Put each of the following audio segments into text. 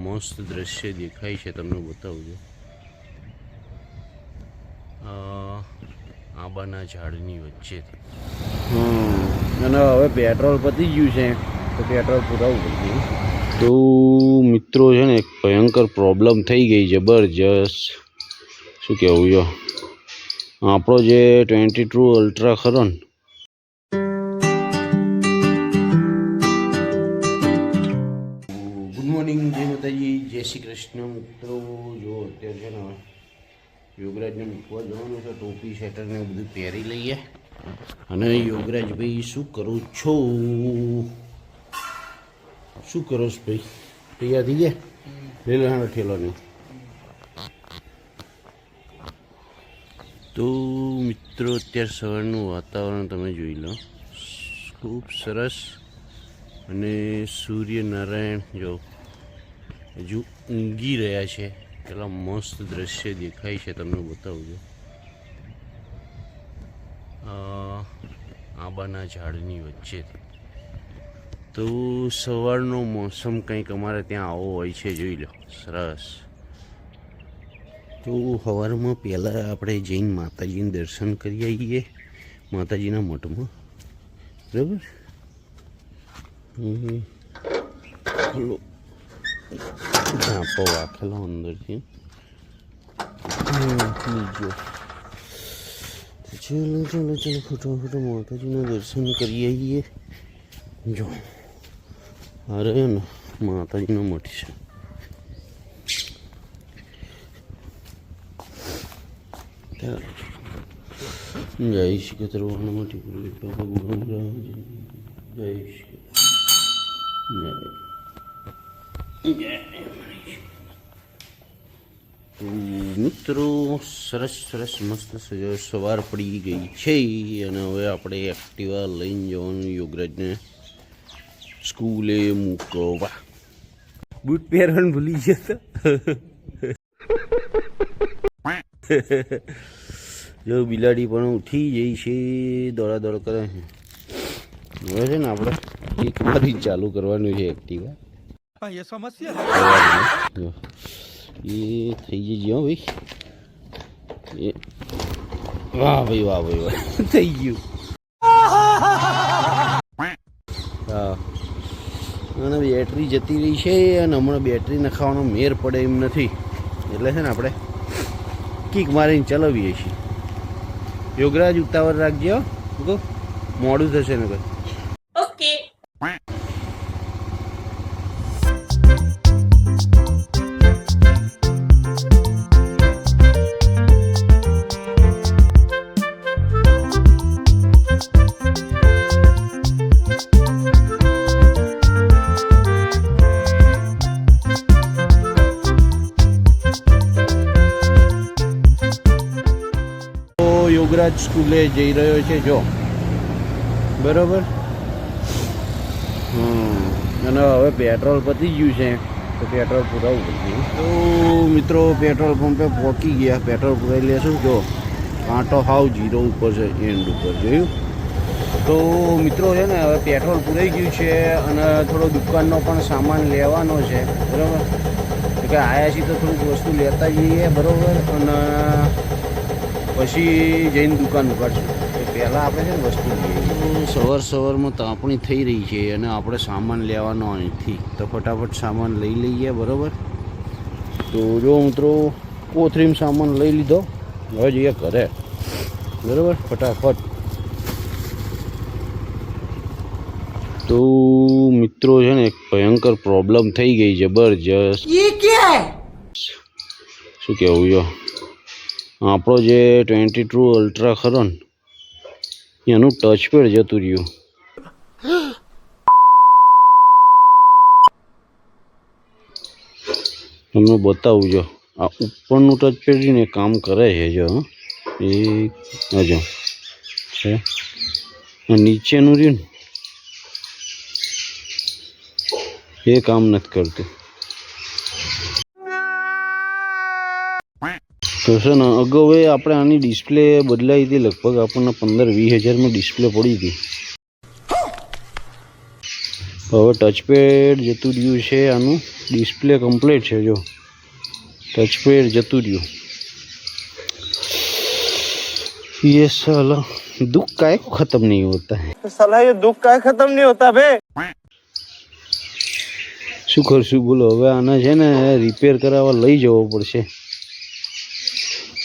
મસ્ત દ્રશ્ય દેખાય છે તમને બતાવું છું આંબાના ઝાડની વચ્ચેથી હમ અને હવે પેટ્રોલ પતી ગયું છે તો પેટ્રોલ પુરાવવું પડશે. તો મિત્રો છે ને એક ભયંકર પ્રોબ્લેમ થઈ ગઈ જબરજસ્ત શું કહેવું જો આપણો જે ટ્વેન્ટી ટુ અલ્ટ્રા ખરો ને મોર્નિંગ જય માતાજી, જય શ્રી કૃષ્ણ. મિત્રો, જો અત્યારે છે ને યોગરાજને મૂકવા જવાનું છે, ટોપી સેટર ને બધું પહેરી લઈએ. અને યોગરાજભાઈ, શું કરો છો? શું કરો છો ભાઈ? તૈયાર થઈ ગયા? હાલો ઠેલો ને તો મિત્રો, અત્યારે સવારનું વાતાવરણ તમે જોઈ લો. ખૂબ સરસ. અને સૂર્યનારાયણ, જો હજુ ઊંઘી રહ્યા છે. કેટલા મસ્ત દ્રશ્ય દેખાય છે તમને બતાવું છું આંબાના ઝાડની વચ્ચે. તો સવારનો મોસમ કંઈક અમારે ત્યાં આવો હોય છે, જોઈ લો. સરસ. તો સવારમાં પહેલાં આપણે જઈને માતાજીને દર્શન કરી આવીએ. માતાજીના મઠમાં. બરાબર? હમ. પેલો ઝાંપો વાખેલો અંદરથી હમ, બીજો ચલો ચલો ચલો ફટાફટ માતાજીના દર્શન કરી આવીએ જો અરે ને માતાજીનો મઠ છે ત્યાં જય શ્રી કતરવાણ મઠી પૂરી બાબા ગુરમ જય શ્રી જય તો મિત્રો સરસ સરસ મસ્ત સવાર પડી ગઈ છે અને હવે આપણે એક્ટિવા લઈને જવાનું યોગરાજને સ્કૂલે મૂકવા. બૂટ પહેરવાનું ભૂલી જતો જો બિલાડી પણ ઉઠી જઈ છે દોડા દોડ કરે છે. હવે છે ને આપણે એક વાર ચાલુ કરવાનું છે એક્ટિવા. એ સમસ્યા. એ થઈ જજો ભાઈ. વાહ ભાઈ વાહ ભાઈ વાહ. થઈ ગયું. હા. અને બેટરી જતી રહી છે અને હમણાં બેટરી નખાવાનો મેર પડે એમ નથી. એટલે છે ને આપણે કિક મારીને ચલાવીએ છીએ. યોગરાજ ઉતાવળ રાખજો મોડું થશે ને ઓકે યોગરાજ સ્કૂલે જઈ રહ્યો છે, જો. બરાબર? અને હવે પેટ્રોલ પતી ગયું છે. તો પેટ્રોલ પુરાવું પડશે. તો મિત્રો, પેટ્રોલ પંપે પહોંચી ગયા. પેટ્રોલ પુરાવી લેશું, જો. કાંટો હાવ જીરો ઉપર છે એન્ડ ઉપર, જોયું? તો મિત્રો, છે ને, હવે પેટ્રોલ પુરાઈ ગયું છે અને થોડો દુકાનનો પણ સામાન લેવાનો છે, બરાબર? કે આયા છીએ તો થોડુંક વસ્તુ લેતા જઈએ, બરાબર? અને પછી જઈને દુકાન ઉગાડશું પહેલાં આપણે છે ને વસ્તુ સવાર સવારમાં તાપણી થઈ રહી છે અને આપણે સામાન લેવાનો અહીંથી. તો ફટાફટ સામાન લઈ લઈએ બરાબર? તો જો મિત્રો કોથરીમ સામાન લઈ લીધો. હવે જઈએ ઘરે. બરાબર? ફટાફટ. તો મિત્રો છે ને એક ભયંકર પ્રોબ્લેમ થઈ ગઈ જબરજસ્ત શું કહેવું જો આપણો જે ટ્વેન્ટી ટુ અલ્ટ્રા ખરો ને, એનું ટચપેડ જતું રહ્યું. તમને બતાવું જો, આ ઉપરનું ટચ પેડ ને કામ કરે છે જો. એ હજો છે. નીચેનું રહ્યું એ કામ નથી કરતું. તો છે ને અગાઉ એ આપણે આની ડિસ્પ્લે બદલાઈ હતી લગભગ આપણને પંદર વીસ હજારમાં ડિસ્પ્લે પડી હતી હવે ટચપેડ જતું રહ્યું છે આનું ડિસ્પ્લે કમ્પ્લીટ છે જો ટચપેડ જતું રહ્યું ये साला दुख काय को खत्म नहीं होता है साला ये दुख का खत्म नहीं होता बे શું કરશું બોલો હવે આને છે ને રિપેર કરાવવા લઈ જવો પડશે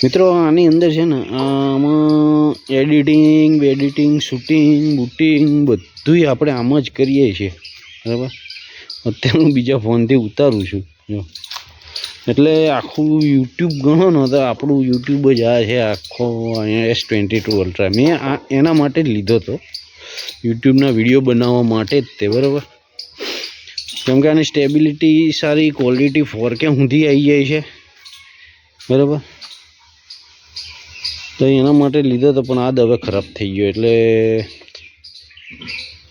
મિત્રો, આની અંદર છે ને, આમાં એડિટિંગ એડિટિંગ શૂટિંગ બુટિંગ બધુંય આપણે આમ જ કરીએ છીએ. બરાબર? અત્યારે હું બીજા ફોનથી ઉતારું છું. જો. એટલે આખું યુટ્યુબ ગણો ને, તો આપણું યુટ્યુબ જ આ છે, આખો અહીંયા એસ ટ્વેન્ટી ટુ અલ્ટ્રા મેં આ, એના માટે જ લીધો હતો યુટ્યુબના વીડિયો બનાવવા માટે જ તે, બરાબર? કેમ કે આની સ્ટેબિલિટી સારી ક્વોલિટી ફોર કે સુધી આવી જાય છે. બરાબર? તો એના માટે લીધો તો પણ આ દવે ખરાબ થઈ ગયો એટલે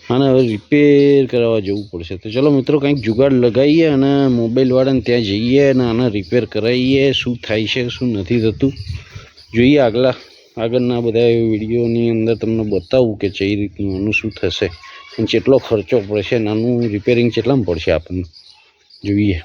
આને હવે રિપેર કરાવવા જવું પડશે. તો ચલો મિત્રો, કંઈક જુગાડ લગાવીએ અને મોબાઈલવાળાને ત્યાં જઈએ અને આને રિપેર કરાવીએ શું થાય છે, શું નથી થતું. જોઈએ આગલા, આગળના બધા વિડીયોની અંદર તમને બતાવું કે કઈ રીતનું, આનું શું થશે. અને કેટલો ખર્ચો પડશે અને આનું રિપેરિંગ કેટલામાં પડશે આપણને. જોઈએ.